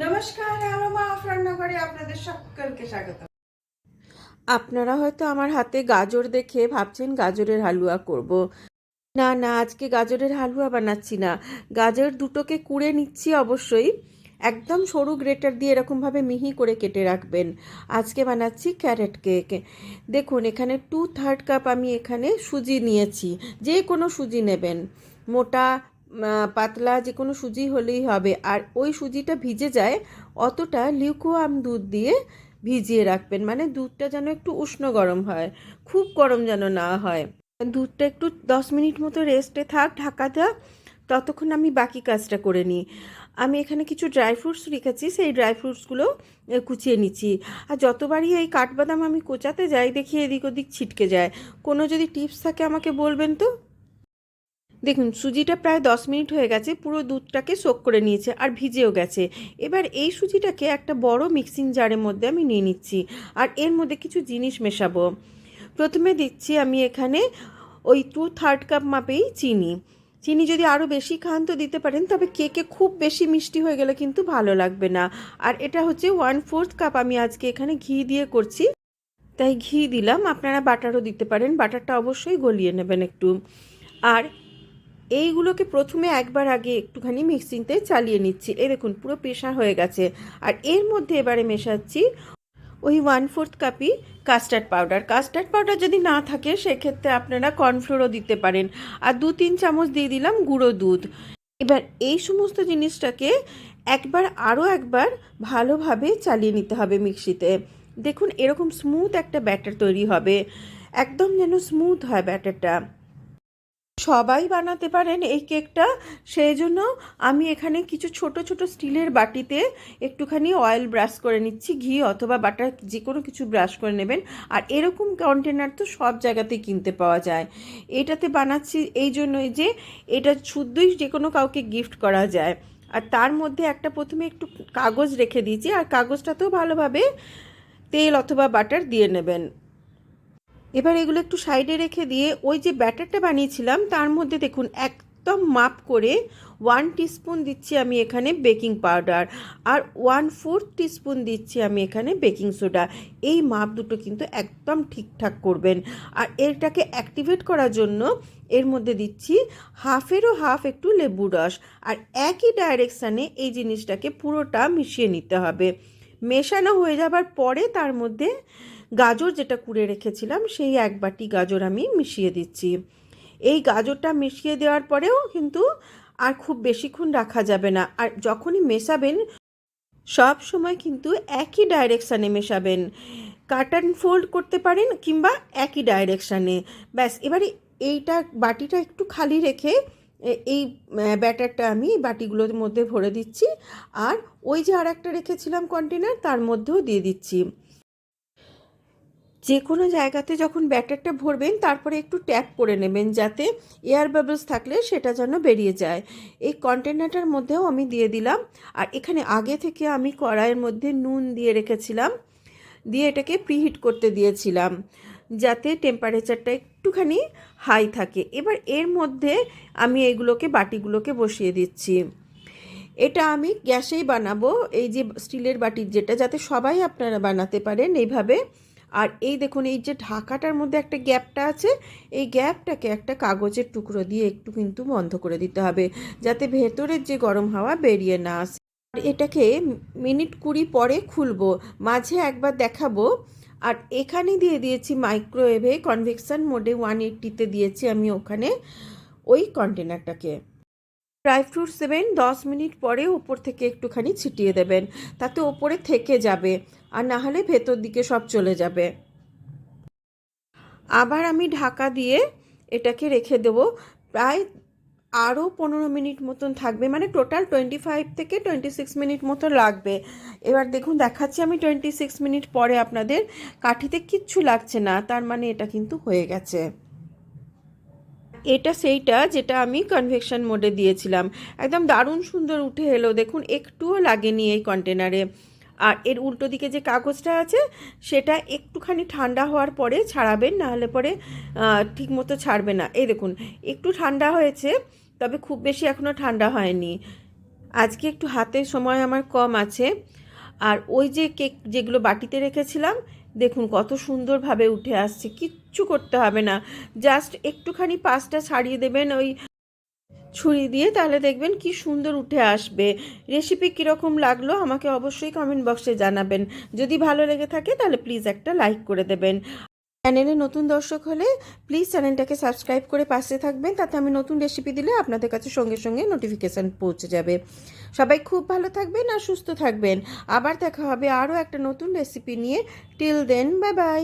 নমস্কার, আমার মা রান্নাঘরে আপনাদের সকলকে স্বাগত। আপনারা হয়তো আমার হাতে গাজর দেখে ভাবছেন গাজরের হালুয়া করব। না না, আজকে গাজরের হালুয়া বানাচ্ছি না। গাজর দুটোকে কুড়ে নিচ্ছি অবশ্যই। একদম সরু গ্রেটার দিয়ে এরকমভাবে মিহি করে কেটে রাখবেন। আজকে বানাচ্ছি ক্যারেট কেক। দেখুন, এখানে টু থার্ড কাপ আমি এখানে সুজি নিয়েছি। যে কোনো সুজি নেবেন। মোটা পাতলা যে কোনো সুজি হলেই হবে। আর ওই সুজিটা ভিজে যায়, অতটা লিউকোয়াম দুধ দিয়ে ভিজিয়ে রাখবেন। মানে দুধটা যেন একটু উষ্ণ গরম হয়, খুব গরম যেন না হয়। দুধটা একটু দশ মিনিট মতো রেস্টে থাক ঢাকাটা ততক্ষণ আমি বাকি কাজটা করে নিই। আমি এখানে কিছু ড্রাই ফ্রুটস রেখেছি, সেই ড্রাই ফ্রুটসগুলো কুচিয়ে নিচ্ছি। আর যতবারই এই কাঠবাদাম আমি কোচাতে যাই, দেখি এদিক ওদিক ছিটকে যায়। কোনো যদি টিপস থাকে আমাকে বলবেন তো? দেখুন, সুজিটা প্রায় দশ মিনিট হয়ে গেছে, পুরো দুধটাকে সোক করে নিয়েছে আর ভিজেও গেছে। এবার এই সুজিটাকে একটা বড় মিক্সিং জারের মধ্যে আমি নিয়ে নিচ্ছি আর এর মধ্যে কিছু জিনিস মেশাবো। প্রথমে দিচ্ছি আমি এখানে ওই টু থার্ড কাপ মাপেই চিনি। চিনি যদি আরও বেশি খান তো দিতে পারেন, তবে কেকে খুব বেশি মিষ্টি হয়ে গেলে কিন্তু ভালো লাগবে না। আর এটা হচ্ছে ওয়ান ফোর্থ কাপ আমি আজকে এখানে ঘি দিয়ে করছি। তাই ঘি দিলাম, আপনারা বাটারও দিতে পারেন, বাটারটা অবশ্যই গলিয়ে নেবেন একটু। আর এইগুলোকে প্রথমে একবার আগে একটুখানি মিক্সিংতে চালিয়ে নিচ্ছি। এই দেখুন, পুরো প্রেশার হয়ে গেছে। আর এর মধ্যে এবারে মেশাচ্ছি ওই ওয়ান ফোর্থ কাপই কাস্টার্ড পাউডার কাস্টার্ড পাউডার যদি না থাকে, সেক্ষেত্রে আপনারা কর্নফ্লোরও দিতে পারেন। আর দু তিন চামচ দিয়ে দিলাম গুঁড়ো দুধ। এবার এই সমস্ত জিনিসটাকে একবার আরও একবার ভালোভাবে চালিয়ে নিতে হবে মিক্সিতে দেখুন, এরকম স্মুথ একটা ব্যাটার তৈরি হবে। একদম যেন স্মুথ হয় ব্যাটারটা সবাই বানাতে পারেন এই কেকটা। সেই জন্য আমি এখানে কিছু ছোট ছোট স্টিলের বাটিতে একটুখানি অয়েল ব্রাশ করে নিচ্ছি, ঘি অথবা বাটার যে কোনো কিছু ব্রাশ করে নেবেন। আর এরকম কন্টেনার তো সব জায়গাতেই কিনতে পাওয়া যায়। এটাতে বানাচ্ছি এই জন্যই যে এটা শুদ্ধই যে কোনো কাউকে গিফট করা যায়। আর তার মধ্যে একটা প্রথমে একটু কাগজ রেখে দিয়েছি, আর কাগজটাতেও ভালোভাবে তেল অথবা বাটার দিয়ে নেবেন। এবার এগুলো একটু সাইডে রেখে দিয়ে ওই যে ব্যাটারটা বানিয়েছিলাম, তার মধ্যে দেখুন একদম মাপ করে ওয়ান টিস্পুন দিচ্ছি আমি এখানে বেকিং পাউডার আর ওয়ান ফোর্থ টিস্পুন দিচ্ছি আমি এখানে বেকিং সোডা এই মাপ দুটো কিন্তু একদম ঠিকঠাক করবেন। আর এটাকে অ্যাক্টিভেট করার জন্য এর মধ্যে দিচ্ছি হাফেরও হাফ একটু লেবু রস। আর একই ডাইরেকশানে এই জিনিসটাকে পুরোটা মিশিয়ে নিতে হবে। মেশানো হয়ে যাবার পরে তার মধ্যে গাজর যেটা কুড়ে রেখেছিলাম, সেই এক বাটি গাজর আমি মিশিয়ে দিচ্ছি। এই গাজরটা মিশিয়ে দেওয়ার পরেও কিন্তু আর খুব বেশিক্ষণ রাখা যাবে না। আর যখনই মেশাবেন, সব সময় কিন্তু একই ডাইরেকশানে মেশাবেন। কাট অ্যান্ড ফোল্ড করতে পারেন কিংবা একই ডাইরেকশানে ব্যাস, এবারে এইটা বাটিটা একটু খালি রেখে এই ব্যাটারটা আমি বাটিগুলোর মধ্যে ভরে দিচ্ছি। আর ওই যে আর একটা রেখেছিলাম কন্টেনার তার মধ্যেও দিয়ে দিচ্ছি। যে কোনো জায়গাতে যখন ব্যাটারটা ভরবেন, তারপরে একটু ট্যাপ করে নেবেন যাতে এয়ার বাবলস থাকলে সেটা যেন বেরিয়ে যায়। এই কন্টেনারটার মধ্যেও আমি দিয়ে দিলাম। আর এখানে আগে থেকে আমি কড়াইয়ের মধ্যে নুন দিয়ে রেখেছিলাম। দিয়ে এটাকে প্রিহিট করতে দিয়েছিলাম যাতে টেম্পারেচারটা একটুখানি হাই থাকে। এবার এর মধ্যে আমি এগুলোকে, বাটিগুলোকে বসিয়ে দিচ্ছি। এটা আমি গ্যাসেই বানাবো। এই যে স্টিলের বাটির যেটা, যাতে সবাই আপনারা বানাতে পারেন এইভাবে। আর এই দেখুন, এই যে ঢাকাটার মধ্যে একটা গ্যাপটা আছে, এই গ্যাপটাকে একটা কাগজের টুকরো দিয়ে একটু কিন্তু বন্ধ করে দিতে হবে, যাতে ভেতরের যে গরম হাওয়া বেরিয়ে না আসে। আর এটাকে মিনিট কুড়ি পরে খুলবো, মাঝে একবার দেখাবো। আর এখানে দিয়ে দিয়েছি মাইক্রোওয়েভে, কনভেকশন মোডে ওয়ান এইট্টিতে দিয়েছি আমি ওখানে ওই কন্টেনারটাকে। ড্রাই ফ্রুটস দেবেন দশ মিনিট পরে ওপর থেকে একটুখানি ছিটিয়ে দেবেন। তাতে ওপরে থেকে যাবে আর না হলে ভেতর দিকে সব চলে যাবে। আবার আমি ঢাকা দিয়ে এটাকে রেখে দেবো। প্রায় আরও পনেরো মিনিট মতন থাকবে। মানে টোটাল টোয়েন্টি ফাইভ থেকে টোয়েন্টি সিক্স মিনিট মতো লাগবে। এবার দেখুন, দেখাচ্ছি আমি টোয়েন্টি সিক্স মিনিট পরে আপনাদের। কাঠিতে কিচ্ছু লাগছে না, তার মানে এটা কিন্তু হয়ে গেছে। এটা সেইটা যেটা আমি কনভেকশন মোডে দিয়েছিলাম। একদম দারুণ সুন্দর উঠে এলো। দেখুন, একটুও লাগেনি এই কন্টেনারে আর এর উল্টো দিকে যে কাগজটা আছে, সেটা একটুখানি ঠান্ডা হওয়ার পরে ছাড়াবেন নাহলে পরে ঠিক মতো ছাড়বে না। এই দেখুন, একটু ঠান্ডা হয়েছে, তবে খুব বেশি এখনও ঠান্ডা হয়নি। আজকে একটু হাতে সময় আমার কম আছে। আর ওই যে কেক যেগুলো বাটিতে রেখেছিলাম দেখুন, কত সুন্দরভাবে উঠে আসছে, কিচ্ছু করতে হবে না। জাস্ট একটুখানি পাঁচটা ছাড়িয়ে দেবেন ওই ছুরি দিয়ে, তাহলে দেখবেন কি সুন্দর উঠে আসবে। রেসিপি কীরকম লাগল আমাকে অবশ্যই কমেন্ট বক্সে জানাবেন। যদি ভালো লেগে থাকে তাহলে প্লিজ একটা লাইক করে দেবেন। চ্যানেলে নতুন দর্শক হলে প্লিজ চ্যানেলটাকে সাবস্ক্রাইব করে পাশে থাকবেন। তাতে আমি নতুন রেসিপি দিলে আপনাদের কাছে সঙ্গে সঙ্গে নোটিফিকেশান পৌঁছে যাবে। সবাই খুব ভালো থাকবেন আর সুস্থ থাকবেন। আবার দেখা হবে আরও একটা নতুন রেসিপি নিয়ে। Till then bye bye